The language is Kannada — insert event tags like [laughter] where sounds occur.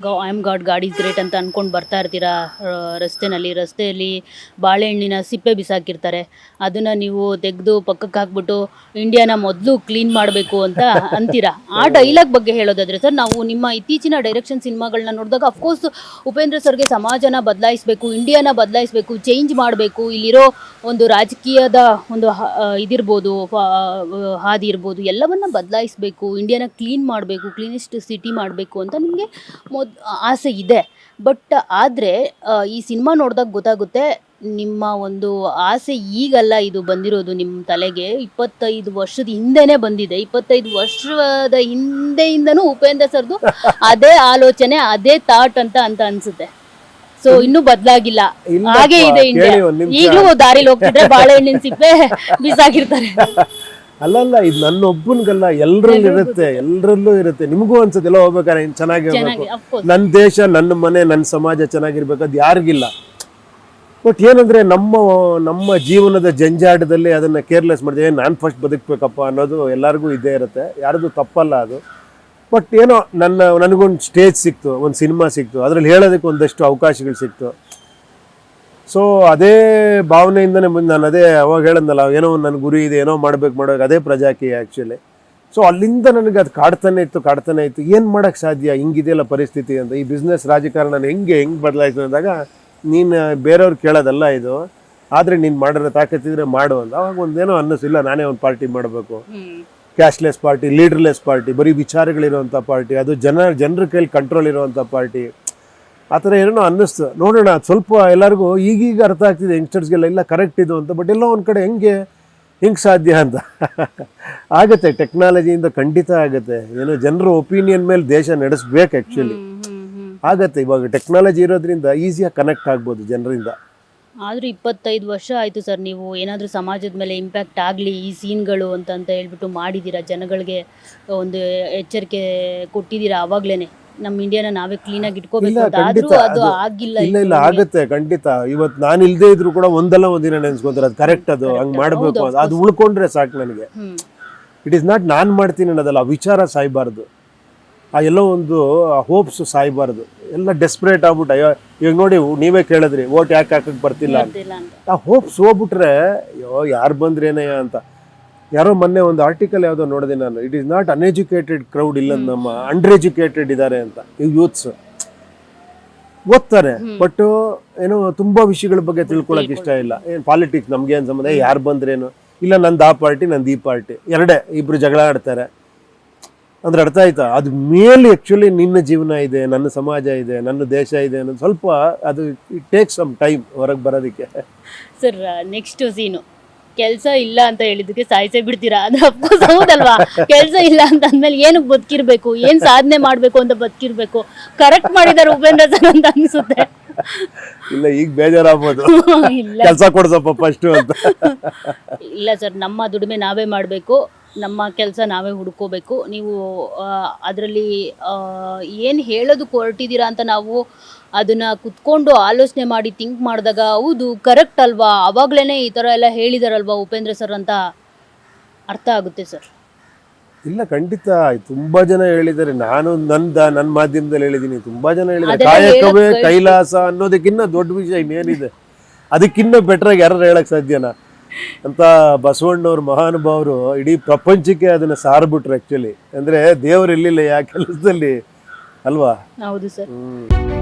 I am God God is great ಅಂತ ಅಂದ್ಕೊಂಡು ಬರ್ತಾ ಇರ್ತೀರಾ? ರಸ್ತೆನಲ್ಲಿ ರಸ್ತೆಯಲ್ಲಿ ಬಾಳೆಹಣ್ಣಿನ ಸಿಪ್ಪೆ ಬಿಸಾಕಿರ್ತಾರೆ. ಅದನ್ನ ನೀವು ತೆಗೆದು ಪಕ್ಕಕ್ಕೆ ಹಾಕ್ಬಿಟ್ಟು ಇಂಡಿಯಾನ ಮೊದಲು ಕ್ಲೀನ್ ಮಾಡಬೇಕು ಅಂತ ಅಂತೀರಾ? ಆ ಡೈಲಾಗ್ ಬಗ್ಗೆ ಹೇಳೋದಾದ್ರೆ ಸರ್ ನಾವು ನಿಮ್ಮ ಇತ್ತೀಚಿನ ಡೈರೆಕ್ಷನ್ ಸಿನಿಮಾಗಳನ್ನ ನೋಡಿದಾಗ ಅಫ್ಕೋರ್ಸ್ ಉಪೇಂದ್ರ ಸರ್ಗೆ ಸಮಾಜನ ಬದಲಾಯಿಸಬೇಕು ಇಂಡಿಯಾನ ಬದಲಾಯಿಸಬೇಕು ಚೇಂಜ್ ಮಾಡಬೇಕು. ಇಲ್ಲಿರೋ ಒಂದು ರಾಜಕೀಯದ ಒಂದು ಇದಿರ್ಬೋದು ಹಾದಿ ಇರ್ಬೋದು ಎಲ್ಲವನ್ನ ಬದಲಾಯಿಸಬೇಕು ಇಂಡಿಯಾನ ಕ್ಲೀನ್ ಮಾಡಬೇಕು ಕ್ಲೀನೆಸ್ಟ್ ಸಿಟಿ ಮಾಡಬೇಕು ಅಂತ ನಿಮಗೆ ಮೊದ್ ಆಸೆ ಇದೆ. ಬಟ್ ಆದರೆ ಈ ಸಿನಿಮಾ ನೋಡಿದಾಗ ಗೊತ್ತಾಗುತ್ತೆ ನಿಮ್ಮ ಒಂದು ಆಸೆ ಈಗಲ್ಲ ಇದು ಬಂದಿರೋದು ನಿಮ್ಮ ತಲೆಗೆ. ಇಪ್ಪತ್ತೈದು ವರ್ಷದ ಹಿಂದೆನೇ ಬಂದಿದೆ. ಇಪ್ಪತ್ತೈದು ವರ್ಷದ ಹಿಂದೆಯಿಂದನೂ ಉಪೇಂದ್ರ ಸರ್ದು ಅದೇ ಆಲೋಚನೆ ಅದೇ ಥಾಟ್ ಅಂತ ಅಂತ ಅನ್ಸುತ್ತೆ. ಸೊ ಇನ್ನೂ ಬದಲಾಗಿಲ್ಲ. ಹಾಗೆ ಇದೆ. ಈಗಲೂ ದಾರಿಲಿ ಹೋಗ್ತಿದ್ರೆ ಬಾಳೆಹಣ್ಣಿನ ಸಿಪ್ಪೆ ಬಿಸಾಕಿರ್ತಾರೆ. [laughs] ಅಲ್ಲಲ್ಲ ಇದು ನನ್ನ ಒಬ್ಬನಿಗಲ್ಲ ಎಲ್ಲರಲ್ಲೂ ಇರುತ್ತೆ ಎಲ್ಲರಲ್ಲೂ ಇರುತ್ತೆ. ನಿಮಗೂ ಅನ್ಸುತ್ತೆ ಎಲ್ಲ ಹೋಗ್ಬೇಕಾದ್ರೆ ಚೆನ್ನಾಗಿರ್ಬೇಕು. ನನ್ನ ದೇಶ ನನ್ನ ಮನೆ ನನ್ನ ಸಮಾಜ ಚೆನ್ನಾಗಿರ್ಬೇಕು ಅದು ಯಾರಿಗಿಲ್ಲ. ಬಟ್ ಏನಂದ್ರೆ ನಮ್ಮ ನಮ್ಮ ಜೀವನದ ಜಂಜಾಟದಲ್ಲಿ ಅದನ್ನ ಕೇರ್ಲೆಸ್ ಮಾಡಿದೆ ನಾನು ಫಸ್ಟ್ ಬದುಕಬೇಕಪ್ಪ ಅನ್ನೋದು ಎಲ್ಲರಿಗೂ ಇದ್ದೇ ಇರುತ್ತೆ. ಯಾರ್ದು ತಪ್ಪಲ್ಲ ಅದು. ಬಟ್ ಏನೋ ನನ್ನ ನನಗೊಂದು ಸ್ಟೇಜ್ ಸಿಕ್ತು ಒಂದು ಸಿನಿಮಾ ಸಿಕ್ತು. ಅದ್ರಲ್ಲಿ ಹೇಳೋದಕ್ಕೆ ಒಂದಷ್ಟು ಅವಕಾಶಗಳು ಸಿಕ್ತು. ಸೊ ಅದೇ ಭಾವನೆಯಿಂದನೇ ಮುಂದೆ ನಾನು ಅದೇ ಅವಾಗ ಹೇಳಂದಲ್ಲ ಏನೋ ನನ್ನ ಗುರಿ ಇದೆ, ಏನೋ ಮಾಡ್ಬೇಕು ಮಾಡೋಕೆ ಅದೇ ಪ್ರಜಾಕಿ ಆ್ಯಕ್ಚುಲಿ ಸೊ ಅಲ್ಲಿಂದ ನನಗೆ ಅದು ಕಾಡ್ತಾನೆ ಇತ್ತು ಕಾಡ್ತಾನೆ ಇತ್ತು. ಏನು ಮಾಡೋಕ್ಕೆ ಸಾಧ್ಯ? ಹಿಂಗಿದೆಯಲ್ಲ ಪರಿಸ್ಥಿತಿ ಅಂತ. ಈ ಬಿಸ್ನೆಸ್ ರಾಜಕಾರಣ ಹೆಂಗೆ ಹೆಂಗೆ ಬದಲಾಯಿತು ಅಂದಾಗ, ನೀನು ಬೇರೆಯವ್ರು ಕೇಳೋದಲ್ಲ ಇದು. ಆದರೆ ನೀನು ಮಾಡಿರೋ ತಾಕತ್ತಿದ್ರೆ ಮಾಡು ಅಂತ. ಅವಾಗ ಒಂದೇನೋ ಅನ್ನಿಸಿಲ್ಲ ನಾನೇ ಒಂದು ಪಾರ್ಟಿ ಮಾಡಬೇಕು. ಕ್ಯಾಶ್ಲೆಸ್ ಪಾರ್ಟಿ ಲೀಡರ್ಲೆಸ್ ಪಾರ್ಟಿ ಬರೀ ವಿಚಾರಗಳಿರುವಂಥ ಪಾರ್ಟಿ ಅದು ಜನ, ಜನರ ಕೈಲಿ ಕಂಟ್ರೋಲ್ ಇರುವಂಥ ಪಾರ್ಟಿ ಆ ಥರ ಏನೋ ಅನ್ನಿಸ್ತು. ನೋಡೋಣ ಸ್ವಲ್ಪ ಎಲ್ಲರಿಗೂ ಈಗೀಗ ಅರ್ಥ ಆಗ್ತಿದೆ ಯಂಗ್ಸ್ಟರ್ಸ್ಗೆಲ್ಲ ಇಲ್ಲ ಕರೆಕ್ಟ್ ಇದು ಅಂತ ಬಟ್ ಎಲ್ಲೋ ಒಂದು ಕಡೆ ಹೆಂಗೆ ಹೆಂಗೆ ಸಾಧ್ಯ ಅಂತ. ಆಗುತ್ತೆ ಟೆಕ್ನಾಲಜಿಯಿಂದ ಖಂಡಿತ ಆಗುತ್ತೆ. ಏನೋ ಜನರ ಒಪಿನಿಯನ್ ಮೇಲೆ ದೇಶ ನಡೆಸ್ಬೇಕು ಆ್ಯಕ್ಚುಲಿ ಆಗತ್ತೆ ಇವಾಗ ಟೆಕ್ನಾಲಜಿ ಇರೋದ್ರಿಂದ ಈಸಿಯಾಗಿ ಕನೆಕ್ಟ್ ಆಗ್ಬೋದು ಜನರಿಂದ. ಆದ್ರೂ ಇಪ್ಪತ್ತೈದು ವರ್ಷ ಆಯ್ತು ಸರ್ ನೀವು ಏನಾದರೂ ಸಮಾಜದ ಮೇಲೆ ಇಂಪ್ಯಾಕ್ಟ್ ಆಗಲಿ ಈ ಸೀನ್ಗಳು ಅಂತ ಅಂತ ಹೇಳ್ಬಿಟ್ಟು ಮಾಡಿದ್ದೀರಾ ಜನಗಳಿಗೆ ಒಂದು ಎಚ್ಚರಿಕೆ ಕೊಟ್ಟಿದ್ದೀರಾ ಅವಾಗ್ಲೇನೆ? ನಮ್ಮ ಇಂಡಿಯಾನ ನಾವೇ ಕ್ಲೀನಾಗಿ ಇಟ್ಕೋಬೇಕು ಇಲ್ಲ, ಅಂತ ಆದ್ರೂ ಖಂಡಿತ. ಅದು ಅದು- ಆಗಿಲ್ಲ ಇಲ್ಲ ಆಗುತ್ತೆ ಖಂಡಿತ. ಇವತ್ತು ನಾನು ಇಲ್ದೇ ಇದ್ರು ಕೂಡ ಒಂದಲ್ಲ ಒಂದಿನ ನೆನ್ಸ್ಕೊಂತಾರೆ ಅದು ಕರೆಕ್ಟ್ ಅದು ಹಂಗೆ ಮಾಡ್ಬೇಕು ಅದು ಅದು ಉಳ್ಕೊಂಡ್ರೆ ಸಾಕು ನನಗೆ. ಹ್ಮ್. ಇಟ್ ಇಸ್ ನಾಟ್ ನಾನು ಮಾಡ್ತೀನಿ ಅನ್ನೋದಲ್ಲ ಆ ವಿಚಾರ ಸಾಯ್ಬಾರ್ದು. ಆ ಎಲ್ಲೋ ಒಂದು ಹೋಪ್ಸ್ ಸಾಯ್ಬಾರ್ದು. ಎಲ್ಲ ಡೆಸ್ಪರೇಟ್ ಆಗ್ಬಿಟ್ಟು ಅಯ್ಯೋ ಇವಾಗ ನೋಡಿ ನೀವೇ ಕೇಳಿದ್ರಿ ಓಟ್ ಯಾಕೆ ಹಾಕಕ್ಕೆ ಬರ್ತಿಲ್ಲ ಅಂತ. ಗೊತ್ತಿಲ್ಲ ಅಂತ. ಆ ಹೋಪ್ಸ್ ಹೋಗ್ಬಿಟ್ರೆ ಅಯ್ಯೋ ಯಾರು ಬಂದ್ರೇನಯ್ಯ ಅಂತ. ಯಾರೋ ಮೊನ್ನೆ ಒಂದು ಆರ್ಟಿಕಲ್ ಯಾವುದೋ ನೋಡಿದೆ ನಾನು. It is not uneducated crowd ಇಲ್ಲ ನಮ್ಮ ಅಂಡರ್ ಎಜುಕೇಟೆಡ್ ಇದ್ದಾರೆ ಅಂತ. ಈ ಯೂತ್ಸ್ ಓದ್ತಾರೆ ಬಟ್ ಏನೋ ತುಂಬಾ ವಿಷಯಗಳ ಬಗ್ಗೆ ತಿಳ್ಕೊಳಕ್ ಇಷ್ಟ ಇಲ್ಲ. ಏನ್ ಪಾಲಿಟಿಕ್ಸ್ ನಮ್ಗೆ ಏನ್ ಸಂಬಂಧ? ಯಾರು ಬಂದ್ರೇನು? ಇಲ್ಲ ನಂದು ಆ ಪಾರ್ಟಿ ನಂದು ಈ ಪಾರ್ಟಿ ಎರಡೇ ಇಬ್ರು ಜಗಳ ಆಡ್ತಾರೆ. ಅಂದ್ರೆ ಅರ್ಥ ಆಯ್ತಾ? ಅದು ಮೇಲೆ ಆಕ್ಚುಲಿ ನಿನ್ನ ಜೀವನ ಇದೆ ನನ್ನ ಸಮಾಜ ಇದೆ ನನ್ನ ದೇಶ ಇದೆ ಅನ್ನೋದು ಸ್ವಲ್ಪ ಅದು ಇಟ್ ಟೇಕ್ ಸಮ್ ಟೈಮ್ ಹೊರಗೆ ಬರೋದಕ್ಕೆ. ಸರ್ ನೆಕ್ಸ್ಟ್ ಸೀನು ಕೆಲಸ ಇಲ್ಲ ಅಂತ ಹೇಳಿದಕ್ಕೆ ಸಾಯಿಸೇ ಬಿಡ್ತೀರಾ? ಅಂದ್ರೆ ಅಫ್ಕೋರ್ಸ್ ಹೌದಲ್ವಾ? ಕೆಲಸ ಇಲ್ಲ ಅಂತ ಅಂದ್ಮೇಲೆ ಏನಕ್ಕೆ ಬದುಕಿರ್ಬೇಕು? ಏನ್ ಸಾಧನೆ ಮಾಡ್ಬೇಕು ಅಂತ ಬದುಕಿರ್ಬೇಕು? ಕರೆಕ್ಟ್ ಮಾಡಿದಾರೆ ಉಪೇಂದ್ರ ಸರ್ ಅಂತ ಅನ್ಸುತ್ತೆ. ಇಲ್ಲ ಈಗ ಬೇಜಾರಾಗ್ಬೋದು. [laughs] ಇಲ್ಲ. ಕೆಲಸ ಕೊಡ್ಸಪ್ಪ ಫಸ್ಟ್ ಅಂತ. ಇಲ್ಲ ಸರ್ ನಮ್ಮ ದುಡಿಮೆ ನಾವೇ ಮಾಡಬೇಕು. ನಮ್ಮ ಕೆಲಸ ನಾವೇ ಹುಡ್ಕೋಬೇಕು. ನೀವು ಅದರಲ್ಲಿ ಏನು ಹೇಳೋದು ಹೊರಟಿದ್ದೀರಾ ಅಂತ ನಾವು ಅದನ್ನ ಕುತ್ಕೊಂಡು ಆಲೋಚನೆ ಮಾಡಿ ಥಿಂಕ್ ಮಾಡಿದಾಗ ಹೌದು ಕರೆಕ್ಟ್ ಅಲ್ವಾ? ಅವಾಗ್ಲೇ ಈ ಥರ ಎಲ್ಲ ಹೇಳಿದಾರಲ್ವಾ ಉಪೇಂದ್ರ ಸರ್ ಅಂತ? ಅರ್ಥ ಆಗುತ್ತೆ ಸರ್ ಇಲ್ಲ ಖಂಡಿತ. ತುಂಬಾ ಜನ ಹೇಳಿದ್ದಾರೆ. ನಾನು ನಂದ ನನ್ನ ಮಾಧ್ಯಮದಲ್ಲಿ ಹೇಳಿದ್ದೀನಿ. ತುಂಬಾ ಜನ ಹೇಳಿದ್ದಾರೆ. ಕಾಯಕವೇ ಕೈಲಾಸ ಅನ್ನೋದಕ್ಕಿಂತ ದೊಡ್ಡ ವಿಷಯ ಇನ್ನೇನಿದೆ. ಅದಕ್ಕಿಂತ ಬೆಟ್ರಾಗಿ ಯಾರು ಹೇಳಕ್ ಸಾಧ್ಯನಾ? ಅಂತ ಬಸವಣ್ಣವ್ರ ಮಹಾನುಭಾವರು ಇಡೀ ಪ್ರಪಂಚಕ್ಕೆ ಅದನ್ನ ಸಾರ್ಬಿಟ್ರು ಆಕ್ಚುಲಿ ಅಂದ್ರೆ ದೇವರು ಇಲ್ಲಿಲ್ಲ ಯಾ ಕೆಲಸದಲ್ಲಿ. ಅಲ್ವಾ? ಹೌದು ಸರ್. ಹ್ಮ್.